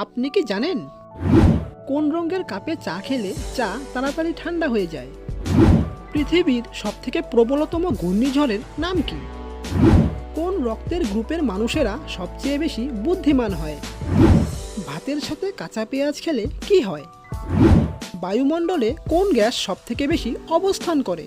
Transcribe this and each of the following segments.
আপনি কি জানেন? কোন রঙের কাপে চা খেলে চা তাড়াতাড়ি ঠান্ডা হয়ে যায়? পৃথিবীর সবথেকে প্রবলতম ঘূর্ণিঝড়ের নাম কি? কোন রক্তের গ্রুপের মানুষেরা সবচেয়ে বেশি বুদ্ধিমান হয়? ভাতের সাথে কাঁচা পেঁয়াজ খেলে কি হয়? বায়ুমণ্ডলে কোন গ্যাস সবথেকে বেশি অবস্থান করে?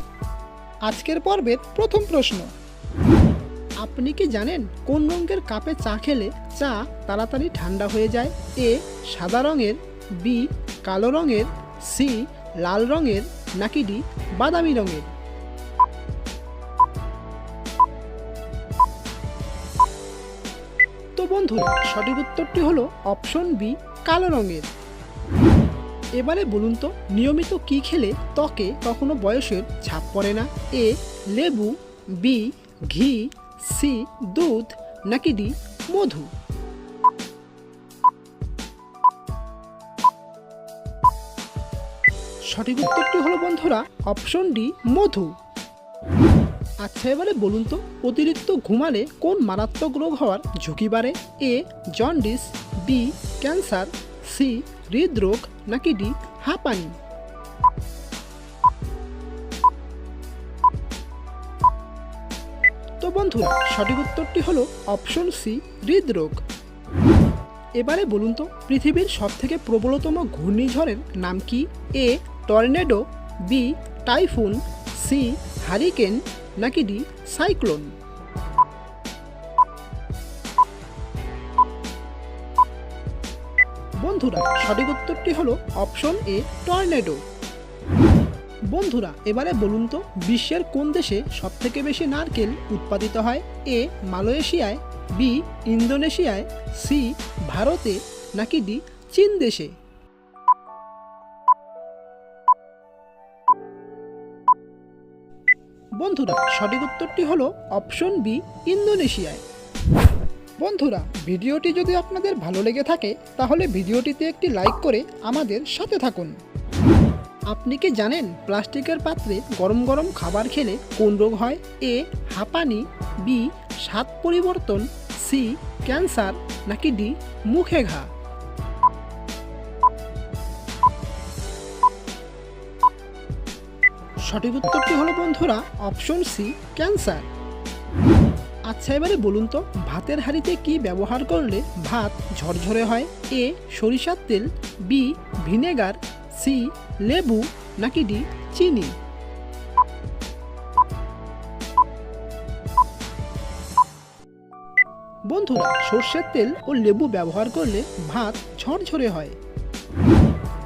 আজকের পর্বের প্রথম প্রশ্ন। আপনি কি জানেন কোন রঙের কাপে চা খেলে চা তাড়াতাড়ি ঠান্ডা হয়ে যায়? এ, সাদা রঙের, বি, কালো রঙের, সি, লাল রঙের, নাকি ডি, বাদামি রঙের? তো বন্ধুরা, সঠিক উত্তরটি হলো অপশন বি, কালো রঙের। এবারে বলুন তো, নিয়মিত কি খেলে ত্বকে কখনো বয়সের ছাপ পড়ে না? এ, লেবু, বি, ঘি, সি, দুধ, নাকি ডি, মধু? সঠিক উত্তরটি হলো বন্ধুরা, অপশন ডি, মধু। আচ্ছা এবারে বলুন তো, অতিরিক্ত ঘুমালে কোন মারাত্মক রোগ হওয়ার ঝুঁকি বাড়ে? A, jaundice, B, cancer, C হৃদরোগ নাকি ডি? হাঁপানি তো বন্ধুরা, সঠিক উত্তরটি হলো অপশন সি, হৃদরোগ। এবারে বলুন তো, পৃথিবীর সবথেকে প্রবলতম ঘূর্ণিঝড়ের নাম কি? A, tornado, B, typhoon, C, hurricane, নাকি ডি, সাইক্লোন? বন্ধুরা, সঠিক উত্তরটি হলো অপশন এ, টর্নেডো। বন্ধুরা, এবারে বলুন তো, বিশ্বের কোন দেশে সবথেকে বেশি নারকেল উৎপাদিত হয়? এ, মালয়েশিয়ায়, বি, ইন্দোনেশিয়ায়, সি, ভারতে, নাকি ডি, চীন দেশে? বন্ধুরা, সঠিক উত্তরটি হলো অপশন বি, ইন্দোনেশিয়ায়। বন্ধুরা, ভিডিওটি যদি আপনাদের ভালো লেগে থাকে, তাহলে ভিডিওটিতে একটি লাইক করে আমাদের সাথে থাকুন। আপনি কি জানেন প্লাস্টিকের পাত্রে গরম গরম খাবার খেলে কোন রোগ হয়? এ, হাঁপানি, বি, স্বাদ পরিবর্তন, সি, ক্যান্সার, নাকি ডি, মুখে ঘা? সঠিক উত্তরটি হলো বন্ধুরা, অপশন সি, ক্যান্সার। আচ্ছা এবারে বলুন তো, ভাতের হাঁড়িতে কি ব্যবহার করলে ভাত ঝরঝরে হয়? এ, সরিষার তেল, বি, ভিনেগার, সি, লেবু, নাকি ডি, চিনি? বন্ধুরা, সর্ষের তেল ও লেবু ব্যবহার করলে ভাত ঝরঝরে হয়।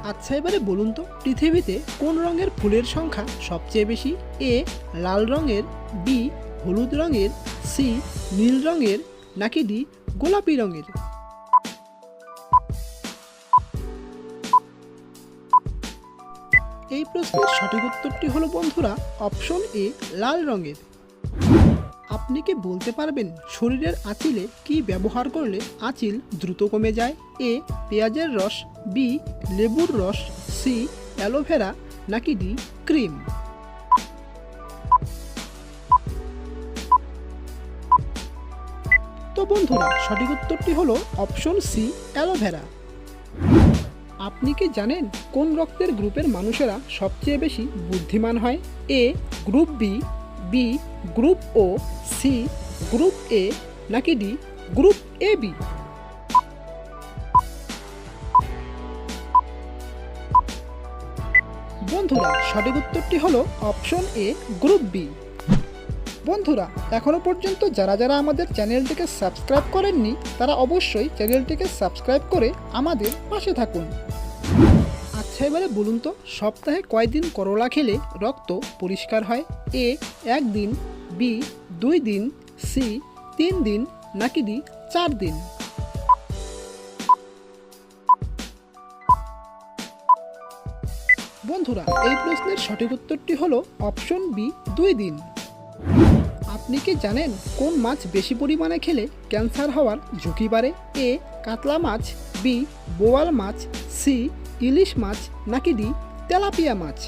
আচ্ছা এবারে বলুন তো, পৃথিবীতে কোন রঙের ফুলের সংখ্যা সবচেয়ে বেশি? এ, লাল রঙের, বি, হলুদ রঙের সি নীল রঙের নাকি ডি গোলাপি রঙের? এই প্রশ্নের সঠিক উত্তরটি হলো, বন্ধুরা, অপশন এ লাল রঙের। আপনি কি বলতে পারবেন শরীরের আঁচিলে কি ব্যবহার করলে আঁচিল দ্রুত কমে যায়? এ, পেঁয়াজের রস, বি, লেবুর রস, সি, অ্যালোভেরা, নাকি ডি, ক্রিম? তো বন্ধুরা, সঠিক উত্তরটি হলো অপশন সি, অ্যালোভেরা। আপনি কি জানেন কোন রক্তের গ্রুপের মানুষেরা সবচেয়ে বেশি বুদ্ধিমান হয়? A, group B B, group O, C, group A, নাকি ডি, গ্রুপ এ, বি? বন্ধুরা, সঠিক উত্তরটি হলো অপশন এ, গ্রুপ বি। বন্ধুরা এখনও পর্যন্ত যারা যারা আমাদের চ্যানেলটিকে সাবস্ক্রাইব করেননি, তারা অবশ্যই চ্যানেলটিকে সাবস্ক্রাইব করে আমাদের পাশে থাকুন। আচ্ছা এবারে বলুন তো, সপ্তাহে কয়দিন করলা খেলে রক্ত পরিষ্কার হয়? এ, একদিন, বি, দুই দিন, সি, তিন দিন, নাকি দি চার দিন? বন্ধুরা, এই প্রশ্নের সঠিক উত্তরটি হলো অপশন বি, দুই দিন। আপনি কি জানেন কোন মাছ বেশি পরিমাণে খেলে ক্যান্সার হওয়ার ঝুঁকি বাড়ে? এ, কাতলা মাছ, বি, বোয়াল মাছ, সি, ইলিশ মাছ, নাকি ডি, তেলাপিয়া মাছ?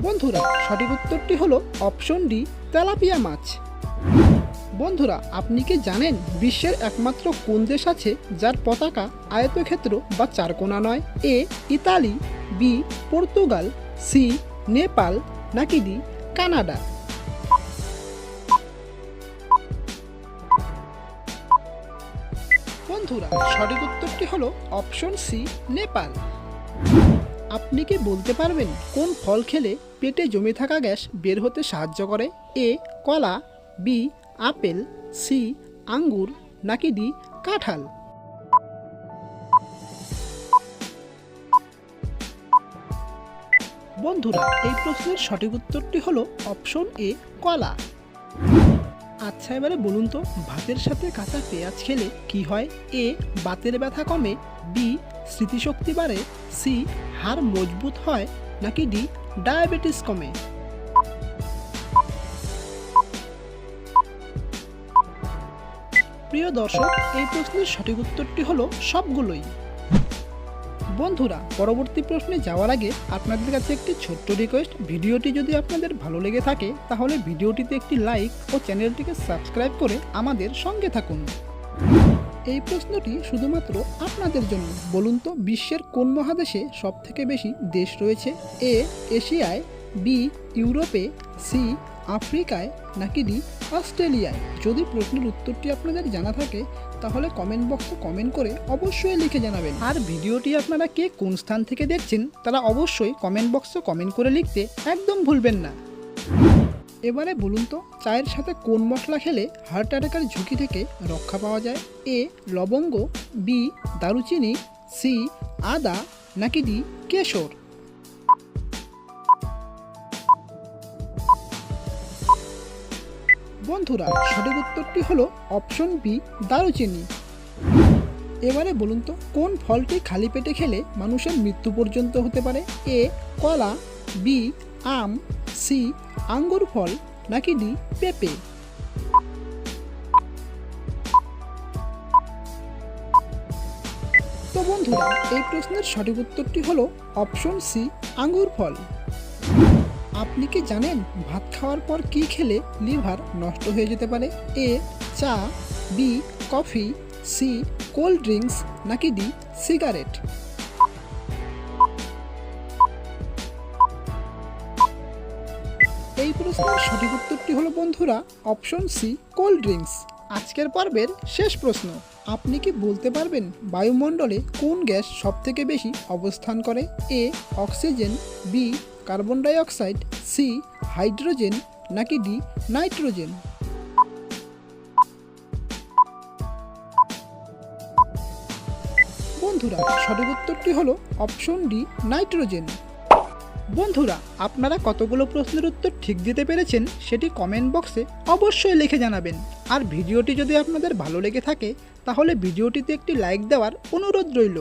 বন্ধুরা, সঠিক উত্তরটি হলো অপশন ডি, তেলাপিয়া মাছ। বন্ধুরা, আপনি কি জানেন বিশ্বের একমাত্র কোন দেশ আছে যার পতাকা আয়তক্ষেত্র বা চারকোনা নয়? A, Italy B, Portugal, C, Nepal, নাকি ডি, কানাডা? বন্ধুরা, সঠিক উত্তরটি হলো অপশন সি, নেপাল। আপনি কি বলতে পারবেন কোন ফল খেলে পেটে জমে থাকা গ্যাস বের হতে সাহায্য করে? এ, কলা, বি, আপেল, সি, আঙ্গুর, নাকি ডি, কাঁঠাল? বন্ধুরা, এই প্রশ্নের সঠিক উত্তরটি হলো অপশন এ, কলা। আচ্ছা এবারে বলুন তো, ভাতের সাথে কাঁচা পেঁয়াজ খেলে কি হয়? এ, বাতের ব্যথা কমে, বি, স্মৃতিশক্তি বাড়ে, সি, হাড় মজবুত হয়, নাকি ডি, ডায়াবেটিস কমে? প্রিয় দর্শক, এই প্রশ্নের সঠিক উত্তরটি হলো সবগুলোই। বন্ধুরা, পরবর্তী প্রশ্নে যাওয়ার আগে আপনাদের কাছে একটি ছোট্ট রিকোয়েস্ট ভিডিওটি যদি আপনাদের ভালো লেগে থাকে, তাহলে ভিডিওটিতে একটি লাইক ও চ্যানেলটিকে সাবস্ক্রাইব করে আমাদের সঙ্গে থাকুন। এই প্রশ্নটি শুধুমাত্র আপনাদের জন্য। বলুন তো, বিশ্বের কোন মহাদেশে সব থেকে বেশি দেশ রয়েছে? এ, এশিয়ায়, বি, ইউরোপে, সি আফ্রিকায় নাকি ডি অস্ট্রেলিয়ায়? যদি প্রশ্নের উত্তরটি আপনাদের জানা থাকে, তাহলে কমেন্ট বক্সে কমেন্ট করে অবশ্যই লিখে জানাবেন। আর ভিডিওটি আপনারা কে কোন স্থান থেকে দেখছেন, তারা অবশ্যই কমেন্ট বক্সে কমেন্ট করে লিখতে একদম ভুলবেন না। এবারে বলুন তো, চায়ের সাথে কোন মশলা খেলে হার্ট অ্যাটাকের ঝুঁকি থেকে রক্ষা পাওয়া যায়? এ, লবঙ্গ, বি, দারুচিনি, সি, আদা, নাকি ডি, কেশর? বন্ধুরা, সঠিক উত্তরটি হলো অপশন বি, দারুচিনি। এবারে বলুন তো, কোন ফলটি খালি পেটে খেলে মানুষের মৃত্যু পর্যন্ত হতে পারে? এ, কলা, বি, আম, সি, আঙ্গুর ফল, নাকি ডি, পেঁপে? তো বন্ধুরা, এই প্রশ্নের সঠিক উত্তরটি হলো অপশন সি, আঙ্গুর ফল। আপনি কি জানেন ভাত খাওয়ার পর কি খেলে লিভার নষ্ট হয়ে যেতে পারে? এ, চা, B, coffee, C, cold drinks, নাকি ডি, সিগারেট? এই প্রশ্নের সঠিক উত্তরটি হলো, বন্ধুরা, অপশন সি, কোল্ড ড্রিঙ্কস। আজকের পর্বের শেষ প্রশ্ন, আপনি কি বলতে পারবেন বায়ুমণ্ডলে কোন গ্যাস সবথেকে বেশি অবস্থান করে? A, oxygen, B carbon die oxide C hydrogen নাকি ডি নাইট্রোজেন? বন্ধুরা, সঠিক উত্তরটি হলো অপশন ডি নাইট্রোজেন। বন্ধুরা, আপনারা কতগুলো প্রশ্নের উত্তর ঠিক দিতে পেরেছেন সেটি কমেন্ট বক্সে অবশ্যই লিখে জানাবেন। আর ভিডিওটি যদি আপনাদের ভালো লেগে থাকে, তাহলে ভিডিওটিতে একটি লাইক দেওয়ার অনুরোধ রইল।